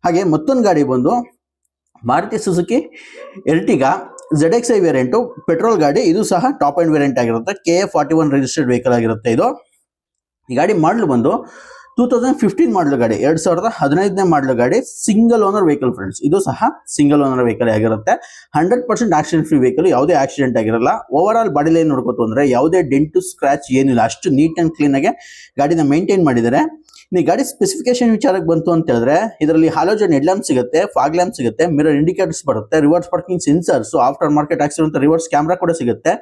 ಹಾಗೆ ಮತ್ತೊಂದು ಗಾಡಿ ಬಂದು, Maruti Suzuki Ertiga Z X I variant petrol ಗಾಡಿ, ಇದು ಸಹ ಟಾಪ್ ಆ್ಯಂಡ್ ವೇರಿಯಂಟ್ ಆಗಿರುತ್ತೆ. K A forty one registered vehicle ಆಗಿರುತ್ತೆ ಇದು. ಈ ಗಾಡಿ ಮಾಡಲು ಬಂದು ಟೂ ತೌಸಂಡ್ ಫಿಫ್ಟೀನ್ ಮಾಡಲು ಗಾಡಿ, ಎರಡ್ ಸಾವಿರದ ಹದಿನೈದನೇ ಮಾಡಲು ಗಾಡಿ ಸಿಂಗಲ್ ಓನರ್ ವೆಹಿಕಲ್ ಫ್ರೆಂಡ್ಸ್ ಇದು ಸಹ ಸಿಂಗಲ್ ಓನರ್ ವೆಹಿಕಲ್ ಆಗಿರುತ್ತೆ. Hundred percent accident free vehicle ಯಾವುದೇ ಆಕ್ಸಿಡೆಂಟ್ ಆಗಿರಲ್ಲ. ಓವರ್ ಆಲ್ ಬಾಡಿ ಲೈನ್ ನೋಡ್ಕೋತು ಅಂದ್ರೆ ಯಾವುದೇ ಡೆಂಟು ಸ್ಕ್ರಾಚ್ ಏನಿಲ್ಲ. ಅಷ್ಟು ನೀಟ್ ಅಂಡ್ ಕ್ಲೀನ್ ಆಗಿ ಗಾಡಿನ ಮೇಂಟೈನ್ ಮಾಡಿದ್ದಾರೆ. ಈ ಗಾಡಿ ಸ್ಪೆಸಿಫಿಕೇಶನ್ ವಿಚಾರಕ್ಕೆ ಬಂತು ಅಂತ ಹೇಳಿದ್ರೆ, ಇದರಲ್ಲಿ ಹಾಲೋಜನ್ ಹೆಡ್ ಲ್ಯಾಂಪ್ ಸಿಗುತ್ತೆ ಫಾಗ್ ಲ್ಯಾಂಪ್ ಸಿಗುತ್ತೆ ಮಿರರ್ ಇಂಡಿಕೇಟರ್ಸ್ ಬರುತ್ತೆ reverse parking sensors aftermarket accident reverse camera ಕೂಡ ಸಿಗುತ್ತೆ.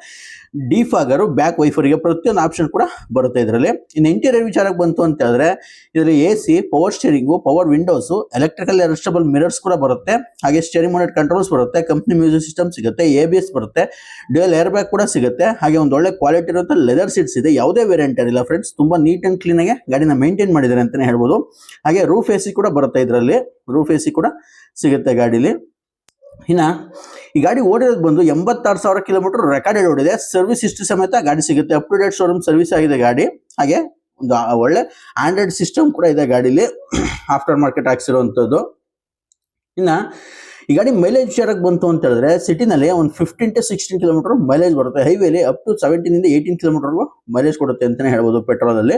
ಡಿಫಾಗರು ಬ್ಯಾಕ್ ವೈಫರಿಗೆ ಪ್ರತಿಯೊಂದು ಆಪ್ಷನ್ ಕೂಡ ಬರುತ್ತೆ ಇದರಲ್ಲಿ. ಇನ್ನು ಇಂಟೀರಿಯರ್ ವಿಚಾರಕ್ಕೆ ಬಂತು ಅಂತ ಹೇಳಿದ್ರೆ ಇದರಲ್ಲಿ A C power steering power windows electrical adjustable mirrors ಕೂಡ ಬರುತ್ತೆ. ಹಾಗೆ ಸ್ಟೇರಿಂಗ್ ಮೋನೆಟ್ ಕಂಟ್ರೋಲ್ಸ್ ಬರುತ್ತೆ ಕಂಪ್ನಿ ಮ್ಯೂಸಿಕ್ ಸಿಸ್ಟಮ್ ಸಿಗುತ್ತೆ ಎ ಬಿ ಎಸ್ ಬರುತ್ತೆ ಡ್ಯೂಯಲ್ ಏರ್ ಬ್ಯಾಗ್ ಕೂಡ ಸಿಗುತ್ತೆ. ಹಾಗೆ ಒಂದು ಒಳ್ಳೆ ಕ್ವಾಲಿಟಿ ಇರುತ್ತೆ ಲೆದರ್ ಸೀಟ್ಸ್ ಇದೆ. ಯಾವುದೇ ವೇರಿಯಂಟ್ ಇರಲಿಲ್ಲ ಫ್ರೆಂಡ್ಸ್ ತುಂಬಾ ನೀಟ್ ಆ್ಯಂಡ್ ಕ್ಲೀನ್ ಆಗಿ ಗಾಡಿನ ಮೇಂಟೈನ್ ಮಾಡಿದ್ದಾರೆ ಅಂತಾನೆ ಹೇಳ್ಬೋದು. ಹಾಗೆ ರೂಫ್ ಎ ಕೂಡ ಬರುತ್ತೆ ಇದರಲ್ಲಿ. ರೂಫ್ ಎ ಕೂಡ ಸಿಗುತ್ತೆ ಗಾಡಿಲಿ. ಇನ್ನ ಈ ಗಾಡಿ ಓಡಿರೋದು ಬಂದು ಎಂಬತ್ತಾರು ಸಾವಿರ ಕಿಲೋಮೀಟರ್ ರೆಕಾರ್ಡೆಡ್ ಓಡಿದೆ. ಸರ್ವಿಸ್ ಹಿಸ್ಟ್ರಿ ಸಮೇತ ಗಾಡಿ ಸಿಗುತ್ತೆ. Up to date showroom service ಆಗಿದೆ ಗಾಡಿ. ಹಾಗೆ ಒಂದು ಒಳ್ಳೆ ಆಂಡ್ರಾಯ್ಡ್ ಸಿಸ್ಟಮ್ ಕೂಡ ಇದೆ ಗಾಡಿಲಿ. ಆಫ್ಟರ್ ಮಾರ್ಕೆಟ್ ಹಾಕ್ಸಿರೋವಂಥದ್ದು ಇನ್ನು ಈ ಗಾಡಿ ಮೈಲೇಜ್ ವಿಚಾರಕ್ಕೆ ಬಂತು ಅಂತ ಹೇಳಿದ್ರೆ ಸಿಟಿನಲ್ಲಿ ಒಂದು fifteen to sixteen kilometre mileage ಬರುತ್ತೆ. ಹೈವೇಲಿ ಅಪ್ ಟು ಸೆವೆಂಟೀನಿಂದ ಏಯ್ಟೀನ್ ಕಿಲೋಮೀಟರ್ಗೂ ಮೈಲೇಜ್ ಕೊಡುತ್ತೆ ಅಂತಲೇ ಹೇಳ್ಬೋದು ಅಲ್ಲಿ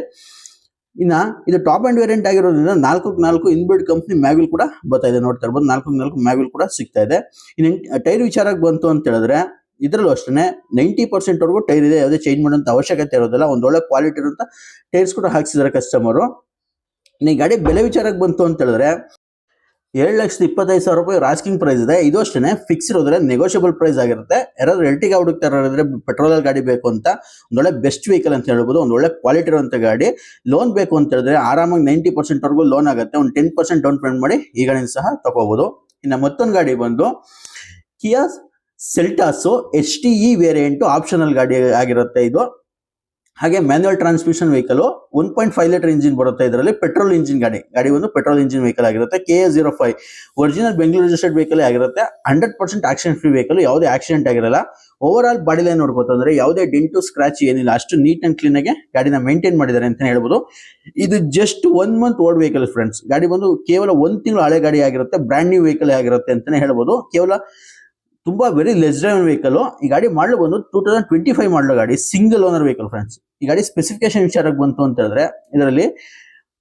ಇನ್ನ ಇದು ಟಾಪ್ ಆ್ಯಂಡ್ ವೇರಿಯಂಟ್ ಆಗಿರೋದ್ರಿಂದ ನಾಲ್ಕಕ್ಕೆ ನಾಲ್ಕು ಇನ್ಬಿಲ್ಡ್ ಕಂಪ್ನಿ ಮ್ಯಾಗ್ವಿಲ್ ಕೂಡ ಬರ್ತಾ ಇದೆ. ನೋಡ್ತಾ ಇರ್ಬೋದು ನಾಲ್ಕಕ್ಕೆ ನಾಲ್ಕು ಮ್ಯಾಗ್ವಿಲ್ ಕೂಡ ಸಿಗ್ತಾ ಇದೆ. ಇನ್ನು ಟೈರ್ ವಿಚಾರಕ್ಕೆ ಬಂತು ಅಂತ ಹೇಳಿದ್ರೆ ಇದರಲ್ಲೂ ಅಷ್ಟೇ ನೈಂಟಿ ಪರ್ಸೆಂಟ್ ವರೆಗೂ ಟೈರ್ ಇದೆ. ಯಾವುದೇ ಚೇಂಜ್ ಮಾಡೋಂಥ ಅವಶ್ಯಕತೆ ಇರೋದಿಲ್ಲ. ಒಂದು ಒಳ್ಳೆ ಕ್ವಾಲಿಟಿ ಇರುವಂಥ ಟೈರ್ಸ್ ಕೂಡ ಹಾಕ್ಸಿದ್ದಾರೆ ಕಸ್ಟಮರು ಈ ಗಾಡಿ ಬೆಲೆ ವಿಚಾರಕ್ಕೆ ಬಂತು ಅಂತ ಹೇಳಿದ್ರೆ ಏಳು ಲಕ್ಷದ ಇಪ್ಪತ್ತೈದು ಸಾವಿರ ರೂಪಾಯಿ ರಾಸ್ಕಿಂಗ್ ಪ್ರೈಸ್ ಇದೆ. ಇದು ಅಷ್ಟೇ ಫಿಕ್ಸ್ ಇರೋದ್ರೆ ನೆಗೋಷಿಯಬಲ್ ಪ್ರೈಸ್ ಆಗಿರುತ್ತೆ. ಯಾರಾದ್ರೂ ಎಲ್ಟಿಗೆ ಹುಡುಕ್ತಾರೆ ಇರೋದ್ರೆ ಪೆಟ್ರೋಲ್ ಗಾಡಿ ಬೇಕು ಅಂತ ಒಂದೊಳ್ಳೆ ಬೆಸ್ಟ್ ವೆಹಿಕಲ್ ಅಂತ ಹೇಳ್ಬೋದು ಒಂದೊಳ್ಳೆ ಕ್ವಾಲಿಟಿ ಇರುವಂತ ಗಾಡಿ. ಲೋನ್ ಬೇಕು ಅಂತ ಹೇಳಿದ್ರೆ ಆರಾಮಾಗಿ ನೈಂಟಿ ಪರ್ಸೆಂಟ್ ವರೆಗೂ ಲೋನ್ ಆಗುತ್ತೆ. ಒಂದು ಟೆನ್ ಪರ್ಸೆಂಟ್ ಡೌನ್ ಪೇಮೆಂಟ್ ಮಾಡಿ ಈ ಗಾಡಿನ ಸಹ ತಗೋಬಹುದು ಇನ್ನು ಮತ್ತೊಂದು ಗಾಡಿ ಬಂದು Kia's Seltos H T E variant optional ಗಾಡಿ ಆಗಿರುತ್ತೆ ಇದು. ಹಾಗೆ manual transmission vehicle one point five litre engine ಬರುತ್ತೆ ಇದರಲ್ಲಿ ಪೆಟ್ರೋಲ್ ಇಂಜಿನ್ ಗಾಡಿ. ಗಾಡಿ ಒಂದು ಪೆಟ್ರೋಲ್ ಇಂಜಿನ್ ವೆಹಿಕಲ್ ಆಗಿರುತ್ತೆ K A zero five original Bengaluru registered vehicle ಆಗಿರುತ್ತೆ. Hundred percent accident free vehicle ಯಾವುದೇ ಆಕ್ಸಿಡೆಂಟ್ ಆಗಿರಲ್ಲ. ಓವರ್ ಆಲ್ ಬಾಡಿ ಲೈನ್ ಅಂದ್ರೆ ಯಾವುದೇ ಡೆಂಟು ಸ್ಕ್ರಾಚ್ ಏನಿಲ್ಲ, ಅಷ್ಟು ನೀಟ್ ಅಂಡ್ ಕ್ಲೀನ್ ಆಗಿ ಗಾಡಿನ ಮೇಂಟೈನ್ ಮಾಡಿದ್ದಾರೆ ಅಂತ ಹೇಳ್ಬೋದು. ಇದು just one month old vehicle friends ಗಾಡಿ ಬಂದು ಕೇವಲ ಒಂದ್ ತಿಂಗಳು ಹಳೆ ಗಾಡಿ ಆಗಿರುತ್ತೆ ಬ್ರ್ಯಾಂಡ್ ನ್ಯೂ ವೆಹಿಕಲ್ ಆಗಿರುತ್ತೆ ಅಂತಾನೆ ಹೇಳ್ಬೋದು. ಕೇವಲ ತುಂಬಾ ವೆರಿ ಲೆಸ್ ಡ್ರೈವ್ ವೆಹಿಕಲ್ ಈ ಗಾಡಿ ಮಾಡಲು ಬಂದು ಟೂ ತೌಸಂಡ್ ಟ್ವೆಂಟಿ ಫೈವ್ ಮಾಡಲು ಗಾಡಿ ಸಿಂಗಲ್ ಓನರ್ ವೆಹಿಕಲ್ ಫ್ರೆಂಡ್ಸ್ ಈ ಗಾಡಿ ಸ್ಪೆಸಿಫಿಕೇಶನ್ ವಿಚಾರಕ್ಕೆ ಬಂತು ಅಂತ ಹೇಳಿದ್ರೆ, ಇದರಲ್ಲಿ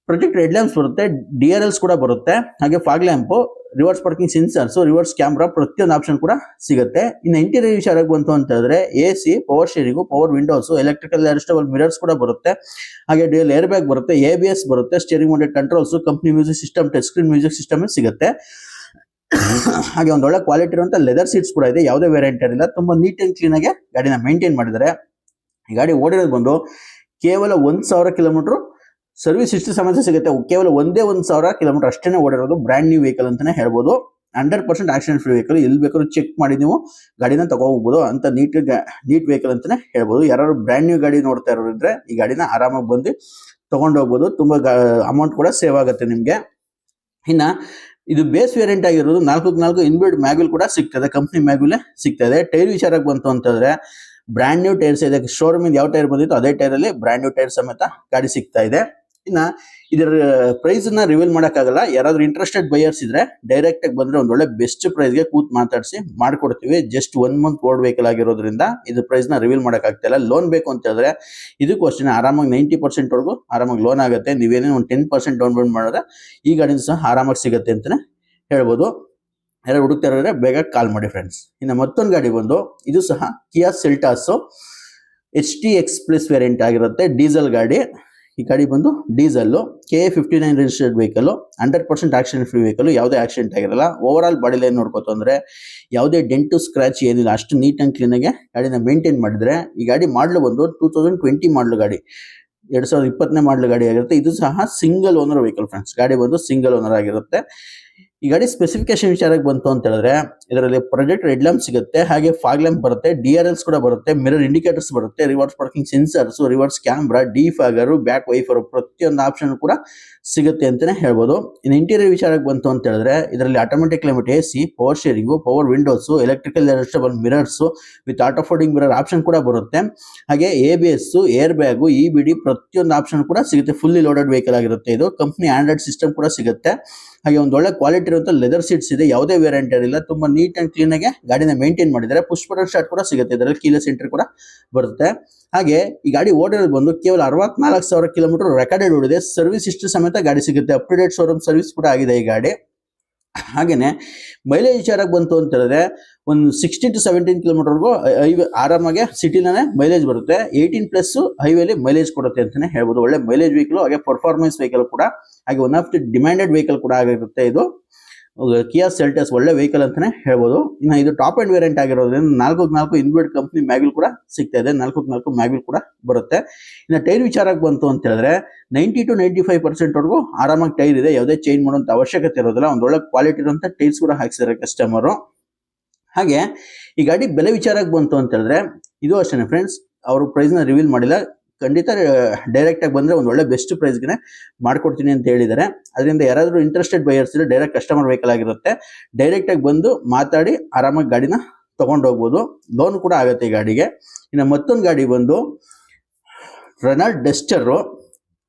ಪ್ರೊಜೆಕ್ಟ್ ರೆಡ್ ಲ್ಯಾಂಪ್ಸ್ ಬರುತ್ತೆ ಡಿ ಆರ್ ಎಲ್ಸ್ ಕೂಡ ಬರುತ್ತೆ, ಹಾಗೆ fog lamp reverse parking sensors reverse camera ಪ್ರತಿಯೊಂದು ಆಪ್ಷನ್ ಕೂಡ ಸಿಗುತ್ತೆ. ಇನ್ನು ಇಂಟೀರಿಯರ್ ವಿಚಾರಕ್ಕೆ ಬಂತು ಅಂತ ಹೇಳಿದ್ರೆ A C power steering power windows electrical adjustable mirrors ಕೂಡ ಬರುತ್ತೆ. ಹಾಗೆ ಡ್ಯೂಯಲ್ ಏರ್ ಬ್ಯಾಗ್ ಬರುತ್ತೆ ಎ ಬಿ ಎಸ್ ಬರುತ್ತೆ steering mounted controls company music system touch screen music system ಸಿಗುತ್ತೆ. ಹಾಗೆ ಒಂದು ಒಳ್ಳೆ ಕ್ವಾಲಿಟಿ ಇರುವಂತ ಲೆದರ್ ಸೀಟ್ಸ್ ಕೂಡ ಇದೆ. ಯಾವುದೇ ವೇರಿಯಂಟ್ ಇರಲಿಲ್ಲ. ತುಂಬಾ ನೀಟ್ ಅಂಡ್ ಕ್ಲೀನ್ ಆಗಿ ಗಾಡಿನ ಮೇಂಟೈನ್ ಮಾಡಿದ್ದಾರೆ. ಈ ಗಾಡಿ ಓಡಿರೋದು ಬಂದು ಕೇವಲ ಒಂದ್ ಸಾವಿರ ಕಿಲೋಮೀಟರ್ ಸರ್ವಿಸ್ ಇಷ್ಟು ಸಮಸ್ಯೆ ಸಿಗುತ್ತೆ. ಕೇವಲ ಒಂದೇ ಒಂದ್ ಸಾವಿರ ಕಿಲೋಮೀಟರ್ ಅಷ್ಟೇ ಓಡಿರೋದು ಬ್ರ್ಯಾಂಡ್ ನ್ಯೂ ವೆಹಿಕಲ್ ಅಂತಾನೆ ಹೇಳ್ಬೋದು. Hundred percent accident free vehicle ಎಲ್ಲಿ ಬೇಕಾದ್ರೂ ಚೆಕ್ ಮಾಡಿ ನೀವು ಗಾಡಿನ ತಗೋಬಹುದು ಅಂತ ನೀಟ್ ನೀಟ್ ವೆಹಿಕಲ್ ಅಂತಾನೆ ಹೇಳ್ಬೋದು. ಯಾರು ಬ್ರ್ಯಾಂಡ್ ನ್ಯೂ ಗಾಡಿ ನೋಡ್ತಾ ಇರೋರಿದ್ರೆ ಈ ಗಾಡಿನ ಆರಾಮಾಗಿ ಬಂದು ತಗೊಂಡು ಹೋಗಬಹುದು ತುಂಬಾ ಅಮೌಂಟ್ ಕೂಡ ಸೇವ್ ಆಗುತ್ತೆ ನಿಮ್ಗೆ. ಇನ್ನ ಇದು ಬೇಸ್ ವೇರಿಯಂಟ್ ಆಗಿರೋದು ನಾಲ್ಕು ನಾಲ್ಕು ಇನ್ಬಿಲ್ಡ್ ಮ್ಯಾಗುಲ್ ಕೂಡ ಸಿಗ್ತದೆ ಕಂಪ್ನಿ ಮ್ಯಾಗ್ವಿಲ್ ಸಿಗ್ತದೆ. ಟೈರ್ ವಿಚಾರಕ್ಕೆ ಬಂತು ಅಂತಂದ್ರೆ ಬ್ರ್ಯಾಂಡ್ ನ್ಯೂ ಟೈರ್ಸ್ ಇದೆ ಶೋರೂಮ್ ಯಾವ ಟೈರ್ ಬಂದಿತ್ತು ಅದೇ ಟೈರ್ ಅಲ್ಲಿ ಬ್ರ್ಯಾಂಡ್ ನ್ಯೂ ಟೈರ್ ಸಮೇತ ಗಾಡಿ ಸಿಗ್ತಾ ಇದೆ. ಇನ್ನ ಇದರ ಪ್ರೈಸ್ನ ರಿವೀಲ್ ಮಾಡಕ್ಕಾಗಲ್ಲ. ಯಾರಾದ್ರೂ ಇಂಟ್ರೆಸ್ಟೆಡ್ ಬೈಯರ್ಸ್ ಇದ್ರೆ ಡೈರೆಕ್ಟ್ ಆಗಿ ಬಂದ್ರೆ ಒಂದ್ ಒಳ್ಳೆ ಬೆಸ್ಟ್ ಪ್ರೈಸ್ಗೆ ಕೂತ್ ಮಾತಾಡಿಸಿ ಮಾಡ್ಕೊಡ್ತೀವಿ. Just one month old vehicle ಆಗಿರೋದ್ರಿಂದ ಇದು ಪ್ರೈಸ್ನ ರಿವೀಲ್ ಮಾಡಕ್ ಇಲ್ಲ. ಲೋನ್ ಬೇಕು ಅಂತ ಹೇಳಿದ್ರೆ ಇದಕ್ಕೂ ಅಷ್ಟೇ ಆರಾಮಾಗಿ ನೈಂಟಿ ಪರ್ಸೆಂಟ್ ವರೆಗೂ ಆರಾಮಾಗಿ ಲೋನ್ ಆಗುತ್ತೆ. ನೀವೇನೇ ಒಂದು ಟೆನ್ ಪರ್ಸೆಂಟ್ ಡೌನ್ ಪೇಮೆಂಟ್ ಮಾಡಿದ್ರೆ ಈ ಗಾಡಿನ ಸಹ ಆರಾಮಾಗಿ ಸಿಗುತ್ತೆ ಅಂತಾನೆ ಹೇಳ್ಬೋದು. ಯಾರು ಹುಡುಕ್ತಾ ಇರೋದ್ರೆ ಬೇಗ ಕಾಲ್ ಮಾಡಿ ಫ್ರೆಂಡ್ಸ್ ಇನ್ನು ಮತ್ತೊಂದು ಗಾಡಿ ಬಂದು, ಇದು ಸಹ Kia Seltos H T X plus variant ಆಗಿರುತ್ತೆ ಡೀಸೆಲ್ ಗಾಡಿ. ಈ ಗಾಡಿ ಬಂದು diesel K fifty nine registered vehicle hundred percent accident free vehicle ಯಾವುದೇ ಆಕ್ಸಿಡೆಂಟ್ ಆಗಿರಲ್ಲ. ಓವರ್ ಆಲ್ ಬಾಡಿ ಲೈನ್ ನೋಡ್ಕೋತು ಅಂದ್ರೆ ಯಾವುದೇ ಡೆಂಟು ಸ್ಕ್ರಾಚ್ ಏನಿಲ್ಲ. ಅಷ್ಟು ನೀಟ್ ಆ್ಯಂಡ್ ಕ್ಲೀನಾಗೆ ಗಾಡಿನ ಮೇಂಟೈನ್ ಮಾಡಿದ್ರೆ ಈ ಗಾಡಿ ಮಾಡಲು ಬಂದು ಟೂ ತೌಸಂಡ್ ಟ್ವೆಂಟಿ ಮಾಡಲು ಗಾಡಿ. ಎರಡು ಸಾವಿರದ ಇಪ್ಪತ್ತನೇ ಮಾಡಲು ಗಾಡಿ ಆಗಿರುತ್ತೆ. ಇದು ಸಹ ಸಿಂಗಲ್ ಓನರ್ ವೆಹಿಕಲ್ ಫ್ರೆಂಡ್ಸ್ ಗಾಡಿ ಬಂದು ಸಿಂಗಲ್ ಓನರ್ ಆಗಿರುತ್ತೆ. ಈ ಗಾಡಿ ಸ್ಪೆಸಿಫಿಕೇಶನ್ ವಿಚಾರಕ್ಕೆ ಬಂತು ಅಂತ ಹೇಳಿದ್ರೆ, ಇದರಲ್ಲಿ ಪ್ರೊಜೆಕ್ಟ್ ರೆಡ್ ಲ್ಯಾಂಪ್ ಸಿಗುತ್ತೆ, ಹಾಗೆ ಫಾಗ್ ಲ್ಯಾಂಪ್ ಬರುತ್ತೆ ಡಿ ಆರ್ ಎಲ್ಸ್ ಕೂಡ ಬರುತ್ತೆ ಮಿರರ್ ಇಂಡಿಕೇಟರ್ಸ್ ಬರುತ್ತೆ reverse parking sensors reverse camera defogger back wiper ಪ್ರತಿಯೊಂದು ಆಪ್ಷನ್ ಕೂಡ ಸಿಗುತ್ತೆ ಅಂತಾನೆ ಹೇಳ್ಬೋದು. ಇನ್ನು ಇಂಟೀರಿಯರ್ ವಿಚಾರಕ್ಕೆ ಬಂತು ಅಂತ ಹೇಳಿದ್ರೆ, ಇದರಲ್ಲಿ automatic climate A C power steering power windows electrical adjustable mirrors with auto folding mirror option ಕೂಡ ಬರುತ್ತೆ. ಹಾಗೆ A B S air bag E B D ಪ್ರತಿಯೊಂದು ಆಪ್ಷನ್ ಕೂಡ ಸಿಗುತ್ತೆ. ಫುಲ್ಲಿ ಲೋಡೆಡ್ ವೆಹಿಕಲ್ ಆಗಿರುತ್ತೆ ಇದು. ಕಂಪ್ನಿ ಆಂಡ್ರಾಯ್ಡ್ ಸಿಸ್ಟಮ್ ಕೂಡ ಸಿಗುತ್ತೆ. ಹಾಗೆ ಒಂದು ಒಳ್ಳೆ ಕ್ವಾಲಿಟಿ ಇರುವಂತ ಲೆದರ್ ಸೀಟ್ಸ್ ಇದೆ, ಯಾವುದೇ ವೇರಿಯಂಟ್ ಇರಲಿಲ್ಲ ತುಂಬಾ ನೀಟ್ ಅಂಡ್ ಕ್ಲೀನ್ ಆಗಿ ಗಾಡಿನ ಮೇಂಟೈನ್ ಮಾಡಿದ್ದಾರೆ ಪುಷ್ ಬಟನ್ ಕೂಡ ಸಿಗುತ್ತೆ. ಇದರಲ್ಲಿ ಕೀಲೆಸ್ ಸೆಂಟರ್ ಕೂಡ ಬರುತ್ತೆ. ಹಾಗೆ ಈ ಗಾಡಿ ಓಡಿರೋದು ಬಂದು ಕೇವಲ ಅರವತ್ನಾಲ್ಕು ಸಾವಿರ ಕಿಲೋಮೀಟರ್ ರೆಕಾರ್ಡೆಡ್ ಓಡಿದೆ. ಸರ್ವಿಸ್ ಇಷ್ಟು ಸಮೇತ ಗಾಡಿ ಸಿಗುತ್ತೆ. Up to date showroom service ಕೂಡ ಆಗಿದೆ ಈ ಗಾಡಿ. ಹಾಗೇನೆ ಮೈಲೇಜ್ ವಿಚಾರಕ್ಕೆ ಬಂತು ಅಂತ ಹೇಳಿದ್ರೆ ಒಂದು ಸಿಕ್ಸ್ಟೀನ್ ಟು ಸೆವೆಂಟೀನ್ ಕಿಲೋಮೀಟರ್ಗೂ ಹೈವೇ ಆರಾಮಾಗಿ ಸಿಟಿನೇ ಮೈಲೇಜ್ ಬರುತ್ತೆ. ಏಯ್ಟೀನ್ ಪ್ಲಸ್ ಹೈವೇಲಿ ಮೈಲೇಜ್ ಕೊಡುತ್ತೆ ಅಂತಾನೆ ಹೇಳ್ಬೋದು. ಒಳ್ಳೆ ಮೈಲೇಜ್ ವೆಹಿಕಲ್ ಹಾಗೆ ಪರ್ಫಾರ್ಮೆನ್ಸ್ ವೆಹಿಕಲ್ ಕೂಡ, ಹಾಗೆ one of the demanded vehicle ಕೂಡ ಆಗಿರುತ್ತೆ ಇದು. ಕಿಯಾ ಸೆಲ್ಟಸ್ ಒಳ್ಳೆ ವೆಹಿಕಲ್ ಅಂತಾನೆ ಹೇಳ್ಬೋದು. ಇನ್ನು ಇದು ಟಾಪ್ ಆ್ಯಂಡ್ ವೇರಿಯಂಟ್ ಆಗಿರೋದ್ರಿಂದ ನಾಲ್ಕು ನಾಲ್ಕು ಇನ್ಬಿಲ್ಡ್ ಕಂಪ್ನಿ ಮ್ಯಾಗ್ವಿಲ್ ಕೂಡ ಸಿಗ್ತಾ ಇದೆ. ನಾಲ್ಕು ನಾಲ್ಕು ಮ್ಯಾಗ್ವಿಲ್ ಕೂಡ ಬರುತ್ತೆ. ಇನ್ನು ಟೈರ್ ವಿಚಾರಕ್ಕೆ ಬಂತು ಅಂತ ಹೇಳಿದ್ರೆ ninety to ninety five percent ವರೆಗೂ ಆರಾಮಾಗಿ ಟೈರ್ ಇದೆ. ಯಾವುದೇ ಚೇಂಜ್ ಮಾಡುವಂತ ಅವಶ್ಯಕತೆ ಇರೋದಿಲ್ಲ. ಒಂದು ಒಳ್ಳೆ ಕ್ವಾಲಿಟಿ ಇರುವಂಥ ಟೈರ್ಸ್ ಕೂಡ ಹಾಕ್ಸಿದ್ದಾರೆ ಕಸ್ಟಮರು ಹಾಗೆ, ಈ ಗಾಡಿ ಬೆಲೆ ವಿಚಾರಕ್ಕೆ ಬಂತು ಅಂತ ಹೇಳಿದ್ರೆ, ಇದು ಅಷ್ಟೇ ಫ್ರೆಂಡ್ಸ್ ಅವರು ಪ್ರೈಸ್ನ ರಿವೀಲ್ ಮಾಡಿಲ್ಲ. ಖಂಡಿತ ಡೈರೆಕ್ಟ್ ಆಗಿ ಬಂದ್ರೆ ಒಂದು ಒಳ್ಳೆ ಬೆಸ್ಟ್ ಪ್ರೈಸ್ಗೆ ಮಾಡ್ಕೊಡ್ತೀನಿ ಅಂತ ಹೇಳಿದ್ದಾರೆ ಅದರಿಂದ ಯಾರಾದರೂ ಇಂಟ್ರೆಸ್ಟೆಡ್ ಬೈಯರ್ಸ್ ಇದ್ರೆ ಡೈರೆಕ್ಟ್ ಕಸ್ಟಮರ್ ವೆಹಿಕಲ್ ಆಗಿರುತ್ತೆ. ಡೈರೆಕ್ಟ್ ಆಗಿ ಬಂದು ಮಾತಾಡಿ, ಆರಾಮಾಗಿ ಗಾಡಿನ ತಗೊಂಡು ಹೋಗ್ಬೋದು. ಲೋನ್ ಕೂಡ ಆಗುತ್ತೆ ಈ ಗಾಡಿಗೆ. ಇನ್ನು ಮತ್ತೊಂದು ಗಾಡಿ ಬಂದು Renault Duster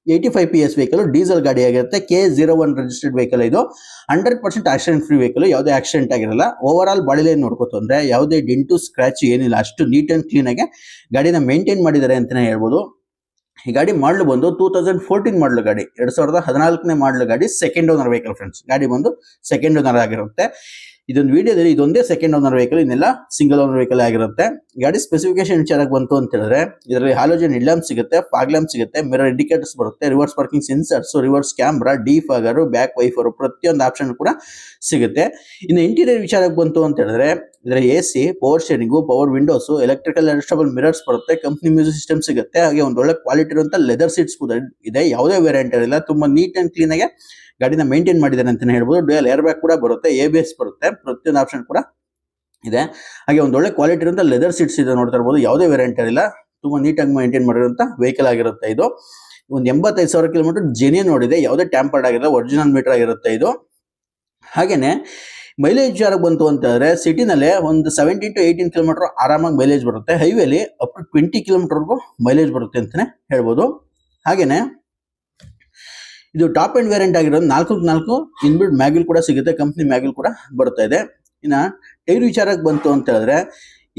eighty five P S vehicle diesel ಗಾಡಿ ಆಗಿರುತ್ತೆ. K zero one registered vehicle ಇದು. Hundred percent accident free vehicle ಯಾವುದೇ ಆಕ್ಸಿಡೆಂಟ್ ಆಗಿರಲ್ಲ. ಓವರ್ ಆಲ್ ಬಾಡಿ ಲೈನ್ ನೋಡ್ಕೋತು ಅಂದ್ರೆ ಯಾವುದೇ ಡಿಂಟು ಸ್ಕ್ರಾಚ್ ಏನಿಲ್ಲ. ಅಷ್ಟು ನೀಟ್ ಆ್ಯಂಡ್ ಕ್ಲೀನ್ ಆಗಿ ಗಾಡಿನ ಮೇಂಟೈನ್ ಮಾಡಿದ್ದಾರೆ ಅಂತಲೇ ಹೇಳ್ಬೋದು. ಈ ಗಾಡಿ ಮಾಡಲು ಬಂದು ಟೂ ತೌಸಂಡ್ ಫೋರ್ಟೀನ್ ಮಾಡಲು ಗಾಡಿ, ಎರಡ್ ಸಾವಿರದ ಹದಿನಾಲ್ಕನೇ ಮಾಡಲು ಗಾಡಿ ಸೆಕೆಂಡ್ ಓನರ್ ವೆಹಿಕಲ್ ಫ್ರೆಂಡ್ಸ್ ಗಾಡಿ ಬಂದು ಸೆಕೆಂಡ್ ಓನರ್ ಆಗಿರುತ್ತೆ. ಇದೊಂದು ವಿಡಿಯೋದಲ್ಲಿ ಇದೊಂದೇ ಸೆಕೆಂಡ್ ಓನರ್ ವೆಹಿಕಲ್ ಇನ್ನೆಲ್ಲ ಸಿಂಗಲ್ ಓನರ್ ವೆಹಿಕಲ್ ಆಗಿರುತ್ತೆ. ಗಾಡಿ ಸ್ಪೆಸಿಫಿಕೇಶನ್ ವಿಚಾರಕ್ಕೆ ಬಂತು ಅಂತ ಹೇಳಿದ್ರೆ, ಇದರಲ್ಲಿ ಹಾಲೋಜನ್ ಇಲ್ಲಾಮ್ ಸಿಗುತ್ತೆ ಫಾಗ್ ಲ್ಯಾಂಪ್ ಸಿಗುತ್ತೆ ಮಿರರ್ ಇಂಡಿಕೇಟರ್ಸ್ ಬರುತ್ತೆ reverse parking sensors reverse camera defogger back wiper ಪ್ರತಿಯೊಂದು ಆಪ್ಷನ್ ಕೂಡ ಸಿಗುತ್ತೆ. ಇನ್ನು ಇಂಟೀರಿಯರ್ ವಿಚಾರಕ್ಕೆ ಬಂತು ಅಂತ ಹೇಳಿದ್ರೆ ಇದರ A C power steering power windows electrical adjustable mirrors ಬರುತ್ತೆ ಕಂಪ್ನಿ ಮ್ಯೂಸಿಕ್ ಸಿಸ್ಟಮ್ ಸಿಗುತ್ತೆ. ಹಾಗೆ ಒಂದು ಒಳ್ಳೆ ಕ್ವಾಲಿಟಿ ಇರುವಂತ ಲೆದರ್ ಸೀಟ್ಸ್ ಕೂಡ ಇದೆ. ಯಾವುದೇ ವೇರಿಯಂಟ್ ಇರಲಿಲ್ಲ ತುಂಬಾ ನೀಟ್ ಕ್ಲೀನ್ ಆಗಿ ಗಾಡಿನ ಮೇಂಟೈನ್ ಮಾಡಿದ್ದಾರೆ ಅಂತಾನೆ ಹೇಳ್ಬೋದು. ಡ್ಯೂಯಲ್ ಏರ್ ಬ್ಯಾಗ್ ಕೂಡ ಬರುತ್ತೆ ಎ ಬಿ ಎಸ್ ಬರುತ್ತೆ. ಪ್ರತಿಯೊಂದು ಆಪ್ಷನ್ ಕೂಡ ಇದೆ. ಹಾಗೆ ಒಂದು ಒಳ್ಳೆ ಕ್ವಾಲಿಟಿ ಇರುವಂತ ಲೆದರ್ ಸೀಟ್ಸ್ ಇದೆ ನೋಡ್ತಾ ಇರ್ಬೋದು. ಯಾವುದೇ ವೇರಿಯಂಟ್ ಇರಲಿಲ್ಲ ತುಂಬಾ ನೀಟಾಗಿ ಮೇಂಟೈನ್ ಮಾಡಿರುವಂತ ವೆಹಿಕಲ್ ಆಗಿರುತ್ತೆ ಇದು. ಒಂದು ಎಂಬತ್ತೈದು ಸಾವಿರ ಕಿಲೋಮೀಟರ್ ಜೆನ್ಯನ್ ನೋಡಿದೆ. ಯಾವುದೇ ಟ್ಯಾಂಪರ್ಡ್ ಆಗಿರೋ ಒರಿಜಿನಲ್ ಮೀಟರ್ ಆಗಿರುತ್ತೆ ಇದು. ಹಾಗೇನೆ ಮೈಲೇಜ್ ಯಾರು ಬಂತು ಅಂತ ಹೇಳಿದ್ರೆ ಸಿಟಿನಲ್ಲೇ ಒಂದು ಸೆವೆಂಟೀನ್ ಟು ಏಯ್ಟೀನ್ ಕಿಲೋಮೀಟರ್ ಆರಾಮಾಗಿ ಮೈಲೇಜ್ ಬರುತ್ತೆ. ಹೈವೇಲಿ ಅಪ್ ಟು ಟ್ವೆಂಟಿ ಕಿಲೋಮೀಟರ್ವರೆಗೂ ಮೈಲೇಜ್ ಬರುತ್ತೆ ಅಂತಲೇ ಹೇಳ್ಬೋದು. ಹಾಗೆಯೇ ಇದು ಟಾಪ್ ಅಂಡ್ ವೇರಿಯಂಟ್ ಆಗಿರೋದು ನಾಲ್ಕು ನಾಲ್ಕು ಇನ್ಬಿಲ್ಡ್ ಮ್ಯಾಗಲ್ ಕೂಡ ಸಿಗುತ್ತೆ ಕಂಪ್ನಿ ಮ್ಯಾಗಲ್ ಕೂಡ ಬರ್ತಾ ಇದೆ. ಇನ್ನ ಟೈರ್ ವಿಚಾರಕ್ಕೆ ಬಂತು ಅಂತ ಹೇಳಿದ್ರೆ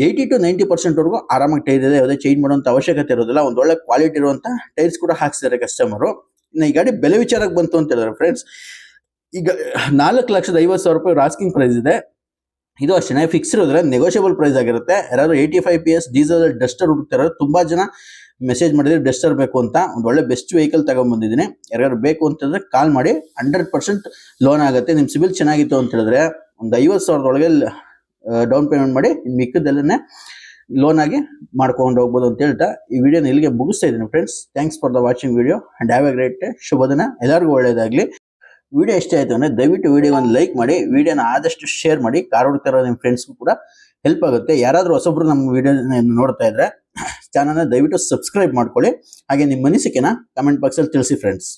ಏಯ್ಟಿ ಟು ನೈಂಟಿ ಪರ್ಸೆಂಟ್ ವರೆಗೂ ಆರಾಮಾಗಿ ಟೈರ್ ಇದೆ, ಯಾವುದೇ ಚೇಂಜ್ ಮಾಡುವಂತ ಅವಶ್ಯಕತೆ ಇರೋದಿಲ್ಲ, ಒಂದು ಒಳ್ಳೆ ಕ್ವಾಲಿಟಿ ಇರುವಂಥ ಟೈರ್ಸ್ ಕೂಡ ಹಾಕ್ಸಿದ್ದಾರೆ ಕಸ್ಟಮರು ಇನ್ನು ಈ ಗಾಡಿ ಬೆಲೆ ವಿಚಾರಕ್ಕೆ ಬಂತು ಅಂತ ಹೇಳಿದ್ರೆ ಫ್ರೆಂಡ್ಸ್ ಈಗ ನಾಲ್ಕು ಲಕ್ಷದ ಐವತ್ತು ಸಾವಿರ ರೂಪಾಯಿ ರಾಸ್ಕಿಂಗ್ ಪ್ರೈಸ್ ಇದೆ. ಇದು ಅಷ್ಟೇ ಫಿಕ್ಸ್ ಇರೋದ್ರೆ ನೆಗೋಷಿಯಬಲ್ ಪ್ರೈಸ್ ಆಗಿರುತ್ತೆ. ಯಾರಾದರೂ eighty five P S diesel Duster ಹುಡುಕ್ತಾರೆ ತುಂಬಾ ಜನ ಮೆಸೇಜ್ ಮಾಡಿದ್ರೆ ಡಸ್ಟರ್ ಬೇಕು ಅಂತ ಒಂದು ಒಳ್ಳೆ ಬೆಸ್ಟ್ ವೆಹಿಕಲ್ ತಗೊಂಡ್ಬಂದಿದ್ದೀನಿ ಯಾರ್ಯಾರು ಬೇಕು ಅಂತಂದ್ರೆ ಕಾಲ್ ಮಾಡಿ ಹಂಡ್ರೆಡ್ ಪರ್ಸೆಂಟ್ ಲೋನ್ ಆಗುತ್ತೆ. ನಿಮ್ಮ ಸಿಬಿಲ್ ಚೆನ್ನಾಗಿತ್ತು ಅಂತ ಹೇಳಿದ್ರೆ ಒಂದು ಐವತ್ತು ಸಾವಿರದೊಳಗೆ ಡೌನ್ ಪೇಮೆಂಟ್ ಮಾಡಿ ನಿಮ್ ಮಿಕ್ಕದೆಲ್ಲನೇ ಲೋನ್ ಆಗಿ ಮಾಡ್ಕೊಂಡು ಹೋಗ್ಬೋದು ಅಂತ ಹೇಳ್ತಾ ಈ ವಿಡಿಯೋನ ಇಲ್ಲಿಗೆ ಮುಗಿಸ್ತಾ ಇದ್ದೀನಿ friends thanks for the watching video and have a great ಶುಭ ದಿನ. ಎಲ್ಲರಿಗೂ ಒಳ್ಳೇದಾಗ್ಲಿ. ವಿಡಿಯೋ ಇಷ್ಟ ಆಯಿತು ಅಂದ್ರೆ ದಯವಿಟ್ಟು ವಿಡಿಯೋ ಒಂದು ಲೈಕ್ ಮಾಡಿ, ವಿಡಿಯೋನ ಆದಷ್ಟು ಶೇರ್ ಮಾಡಿ ಕಾರ್ ಹುಡುಕ್ತಾರೋ ನಿಮ್ಮ ಫ್ರೆಂಡ್ಸ್ಗೂ ಕೂಡ ಹೆಲ್ಪ್ ಆಗುತ್ತೆ. ಯಾರಾದರೂ ಹೊಸೊಬ್ರು ನಮ್ಮ ವಿಡಿಯೋ ನೋಡ್ತಾ ಇದ್ರೆ ಚಾನಲ್ನ ದಯವಿಟ್ಟು ಸಬ್ಸ್ಕ್ರೈಬ್ ಮಾಡ್ಕೊಳ್ಳಿ. ಹಾಗೆ ನಿಮ್ಮ ಅನಿಸಿಕೆನ ಕಮೆಂಟ್ ಬಾಕ್ಸಲ್ಲಿ ತಿಳಿಸಿ ಫ್ರೆಂಡ್ಸ್